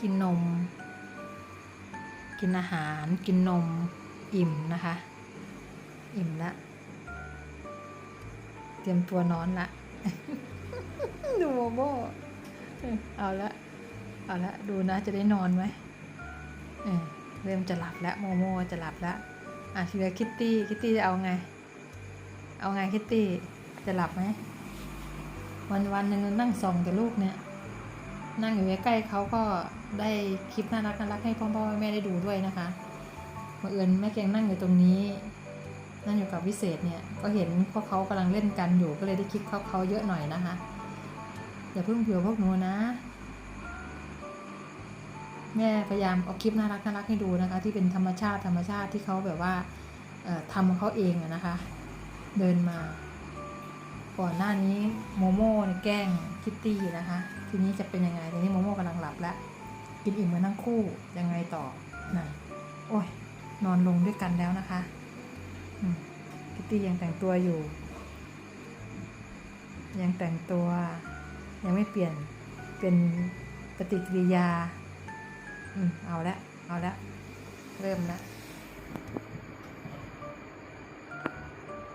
กินนม กินอาหาร กินนม อิ่มนะคะ อิ่มละเตรียมตัวนอนละ ดูโมโมเอาละเอาละดูนะจะได้นอนไหมเริ่มจะหลับแล้วโมโมจะหลับแล้วอะทีเหลือคิตตี้คิตตี้จะเอาไง เอาไงคิตตี้จะหลับไหมวันวันหนึ่งนั่งส่องแต่ลูกเนี่ย นั่งอยู่ใกล้ๆเขาก็ได้คลิปน่ารักน่ารักให้พ่อพ่อแม่ได้ดูด้วยนะคะบังเอิญแม่แกงนั่งอยู่ตรงนี้ นั่งอยู่กับวิเศษเนี่ยก็เห็นพวกเขากำลังเล่นกันอยู่ก็เลยได้คลิปเขาเขาเยอะหน่อยนะคะ อย่าเพิ่งเผื่อพวกหนูนะ แม่พยายามเอาคลิปน่ารักน่ารักให้ดูนะคะ ที่เป็นธรรมชาติธรรมชาติที่เขาแบบว่าทำของเขาเองนะคะ เดินมา ก่อนหน้านี้โมโม่เนี่ยแกล้งคิตตี้นะคะ ทีนี้จะเป็นยังไงทีนี้โมโม่กำลังหลับแล้วกินอิ่มกันทั้งคู่ยังไงต่อนะโอ้ยนอนลงด้วยกันแล้วนะคะคิตตี้ยังแต่งตัวอยู่ ยังแต่งตัว ยังไม่เปลี่ยนเป็นปฏิกิริยา อืมเอาละเอาละเริ่มละ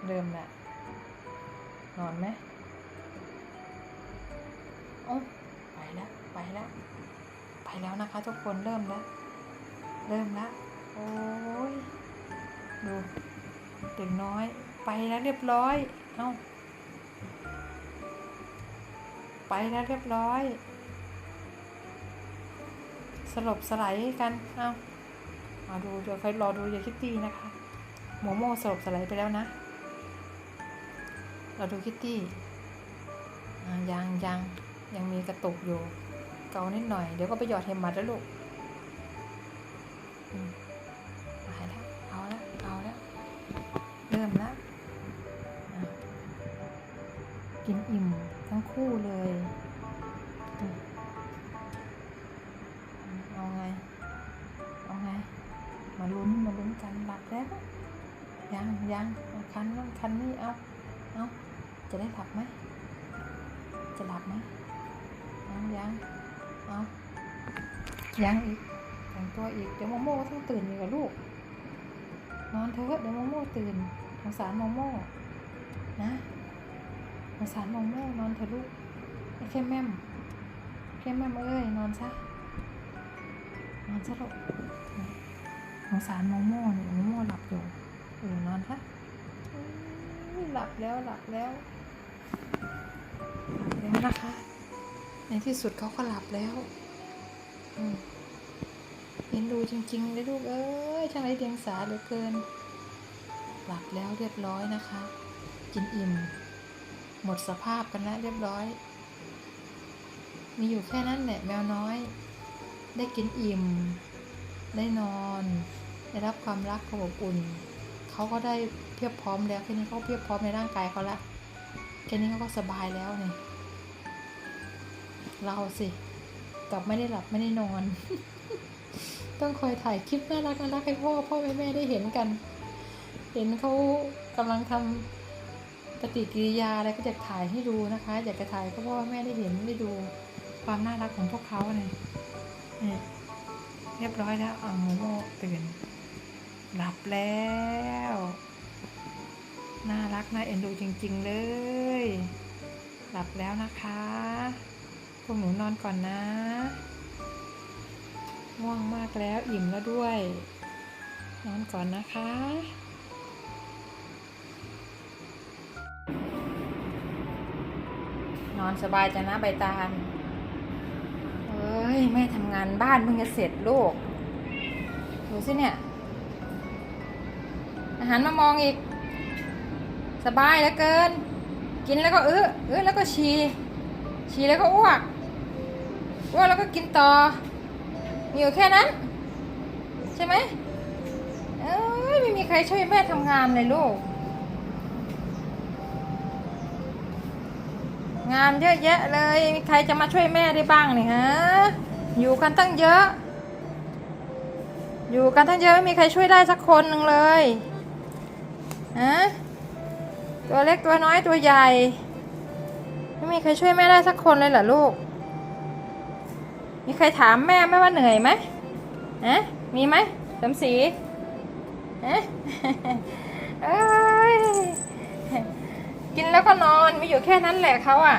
เริ่มละ นอนไหมโอ้ไปแล้ว ไปแล้ว ไปแล้วนะคะ ทุกคนเริ่มแล้ว เริ่มแล้ว โอ้ย ดู เด็กน้อย ไปแล้วเรียบร้อย เอ้า ไปแล้วเรียบร้อย สลบสลายกัน เอามาดูเดี๋ยวใครรอดูยายคิตตี้นะคะ โมโม่สลบสลายไปแล้วนะ เราดูคิตตี้ยังยังยังมีกระตุกอยู่ เกานิดหน่อย เดี๋ยวก็ไปหยอดเห็มมัดแล้วลูกอืมไปแล้ว เอาแล้ว เอาแล้ว เริ่มแล้ว กินอิ่มทั้งคู่เลย เอาไง เอาไง มาลุ้น มาลุ้นกันหลับแล้ว ยังยังคันนั่นคันนี่ เอา เอา จะได้หลับไหม จะหลับไหมเอายังเอายังอีกแต่งตัวอีก เดี๋ยวโมโม่ต้องตื่นอีกกับลูก นอนเถอะเดี๋ยวโมโม่ตื่นสงสารโมโม่นะสงสารโมโม่นอนเถอะลูกไอ้แค่แม่มแค่แม่มเอ้ยนอนซะ นอนซะลูกสงสารโมโม่เนี่ยโมโม่หลับอยู่เออนอนซะอุ๊ยหลับแล้วหลับแล้ว แล้วนะคะ ในที่สุดเขาก็หลับแล้วเห็นดูจริงๆเลยลูกเอ้ยช่างไร้เดียงสาเหลือเกิน หลับแล้วเรียบร้อยนะคะ กินอิ่ม หมดสภาพกันแล้วเรียบร้อย มีอยู่แค่นั้นแหละแมวน้อย ได้กินอิ่ม ได้นอน ได้รับความรักความอบอุ่น เขาก็ได้เพียบพร้อมแล้วแค่นี้เขาเพียบพร้อมในร่างกายเขาละ แค่นี้เขาก็สบายแล้วเนี่ยเราสิกลับไม่ได้หลับไม่ได้นอน ต้องคอยถ่ายคลิปน่ารักน่ารักให้พ่อพ่อแม่แม่ได้เห็นกัน เห็นเขากำลังทำปฏิกิริยาอะไรก็จะถ่ายให้ดูนะคะ อยากจะถ่ายให้พ่อแม่ได้เห็นได้ดูความน่ารักของพวกเขาเนี่ยเรียบร้อยแล้วอ่าโมโมตื่นหลับแล้ว น่ารักน่าเอ็นดูจริง ๆ เลย หลับแล้วนะคะ พวกหนูนอนก่อนนะง่วงมากแล้วอิ่มแล้วด้วย นอนก่อนนะคะ นอนสบายจังนะใบตาลเอ้ยแม่ทำงานบ้านเพิ่งจะเสร็จลูก ดูสิเนี่ย อาหารมามองอีก สบายเหลือเกิน กินแล้วก็เออเออแล้วก็ฉี่ฉี่แล้วก็อ้วกอ้วกแล้วก็กินต่อมีอยู่แค่นั้น ใช่ไหมเอ้ยไม่มีใครช่วยแม่ทำงานเลยลูก งานเยอะแยะเลย มีใครจะมาช่วยแม่ได้บ้างเนี่ยฮะ อยู่กันตั้งเยอะ อยู่กันตั้งเยอะไม่มีใครช่วยได้สักคนหนึ่งเลยฮะ ตัวเล็กตัวน้อยตัวใหญ่ ไม่มีใครช่วยแม่ได้สักคนเลยเหรอลูก มีใครถามแม่ไหมว่าเหนื่อยไหมฮะมีไหมสมศรีฮะเอ้ยกินแล้วก็นอนมีอยู่แค่นั้นแหละเขาอะ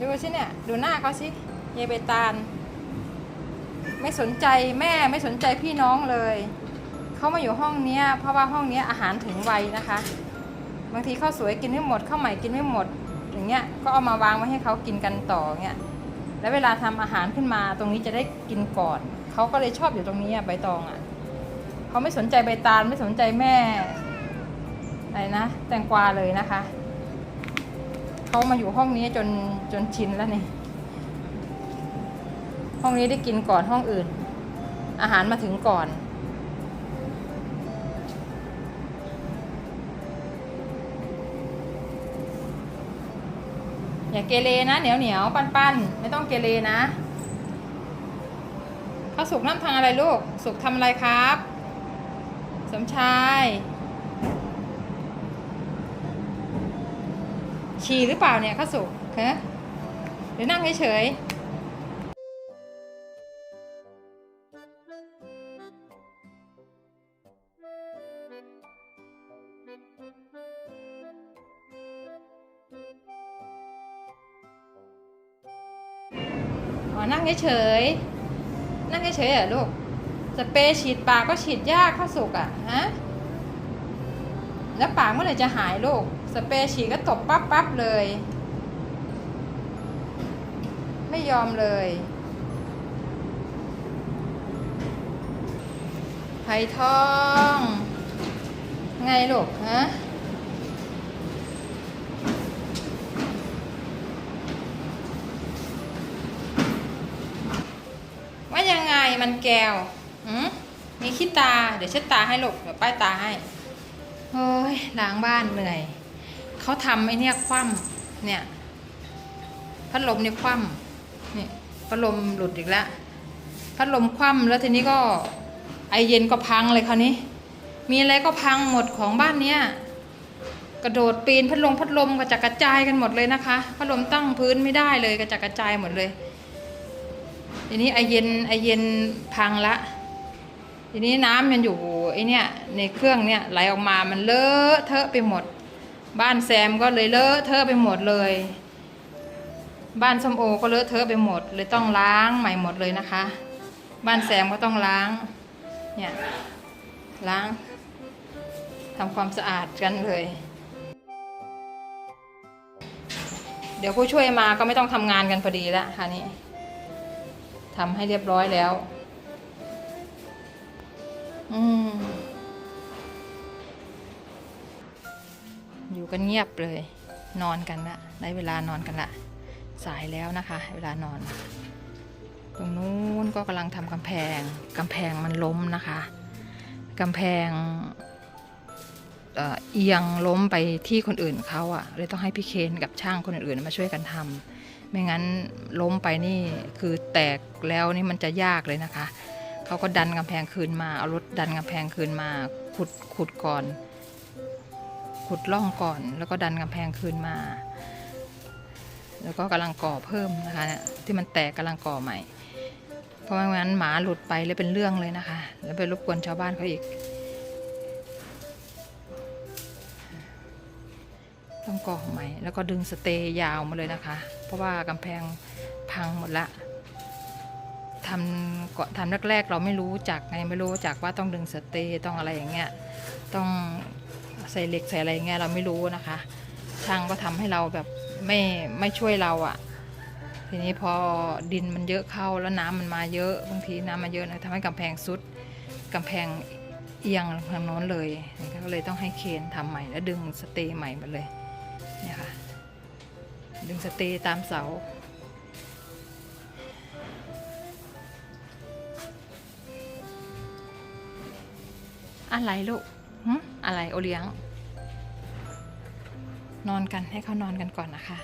ดูสิเนี่ย ดูหน้าเขาสิเยายใบตาล ไม่สนใจแม่ไม่สนใจพี่น้องเลย เขามาอยู่ห้องเนี้ย เพราะว่าห้องเนี้ยอาหารถึงวัยนะคะ บางทีข้าวสวยกินไม่หมดข้าวใหม่กินไม่หมด อย่างเงี้ยก็เอามาวางไว้ให้เขากินกันต่อเงี้ยแล้วเวลาทำอาหารขึ้นมาตรงนี้จะได้กินก่อนเขาก็เลยชอบอยู่ตรงนี้อะใบตองอะเขาไม่สนใจใบตาลไม่สนใจแม่อะไรนะแตงกวาเลยนะคะเขามาอยู่ห้องนี้จนจนชินแล้วนี่ห้องนี้ได้กินก่อนห้องอื่น อาหารมาถึงก่อน อย่าเกเรนะเหนียวเหนียวปั้นปั้นๆไม่ต้องเกเรนะข้าวสุกน้ำทางอะไรลูก สุกทำอะไรครับ สมชาย ฉี่หรือเปล่าเนี่ยข้าวสุกฮะหรือนั่งเฉยๆ นั่งเฉยๆนั่งเฉยๆเหรอลูกสเปรย์ฉีดปากก็ฉีดยากข้าวสุกอะฮะแล้วปากเมื่อไหร่จะหายลูกสเปรย์ฉีดก็ตบปั๊บปั๊บเลย ไม่ยอมเลยไผ่ทอง ไงลูกฮะายังไงมันแก้วหืมมีขี้ตา เดี๋ยวเช็ดตาให้ลูกเดี๋ยวป้ายตาให้เฮ้ยล้างบ้านเหนื่อยเขาทำไอ้เนี่ยคว่ำเนี่ยพัดลมเนี่ยคว่ำนี่พัดลมหลุดอีกแล้วพัดลมคว่ำแล้วทีนี้ก็ไอเย็นก็พังเลยคราวนี้ มีอะไรก็พังหมดของบ้านเนี้ยกระโดดปีนพัดลมพัดลมกระจัดกระจายกันหมดเลยนะคะ พัดลมตั้งพื้นไม่ได้เลยกระจัดกระจายหมดเลย ทีนี้ไอเย็นไอเย็นพังละ ทีนี้น้ำมันอยู่ไอเนี่ยในเครื่องเนี่ยไหลออกมามันเลอะเทอะไปหมด บ้านแซมก็เลยเลอะเทอะไปหมดเลย บ้านส้มโอก็เลอะเทอะไปหมด เลยต้องล้างใหม่หมดเลยนะคะ บ้านแซมก็ต้องล้างเนี่ยล้างทำความสะอาดกันเลย เดี๋ยวผู้ช่วยมาก็ไม่ต้องทำงานกันพอดีแล้วค่ะนี่ ทำให้เรียบร้อยแล้ว อืม อยู่กันเงียบเลย นอนกันละได้เวลานอนกันละ สายแล้วนะคะ เวลานอน ตรงนู้นก็กำลังทำกำแพงกำแพงมันล้มนะคะกำแพงเอียงล้มไปที่คนอื่นเขาอะเลยต้องให้พี่เคนกับช่างคนอื่นๆมาช่วยกันทำ ไม่งั้นล้มไปนี่คือแตกแล้วนี่มันจะยากเลยนะคะ เขาก็ดันกำแพงคืนมา เอารถดันกำแพงคืนมา ขุดขุดก่อน ขุดร่องก่อน แล้วก็ดันกำแพงคืนมา แล้วก็กำลังก่อเพิ่มนะคะเนี่ยที่มันแตกกำลังก่อใหม่ เพราะไม่งั้นหมาหลุดไปเลยเป็นเรื่องเลยนะคะ แล้วไปรบกวนชาวบ้านเขาอีก ต้องก่อใหม่ แล้วก็ดึงสเตย์ยาวมาเลยนะคะ ราะว่ากำแพงพังหมดละทำก่อนทำแรกๆ เราไม่รู้จักไงไม่รู้จักว่าต้องดึงสเตย์ต้องอะไรอย่างเงี้ยต้องใส่เหล็กใส่อะไรอย่างเงี้ยเราไม่รู้นะคะ ช่างก็ทำให้เราแบบไม่ไม่ช่วยเราอะ่ะ ทีนี้พอดินมันเยอะเข้าแล้วน้ำมันมาเยอะบางทีน้ำมาเยอะนะทำให้กำแพงซุดกำแพงเอียงทางโน้นเลยก็เลยต้องให้เคนทำใหม่แล้วดึงสเตย์ใหม่มาเลยเนี่ยค่ะ ดึงสเตย์ตามเสา อะไรลูกอะไรโอเลี้ยง นอนกันให้เขานอนกันก่อนนะคะ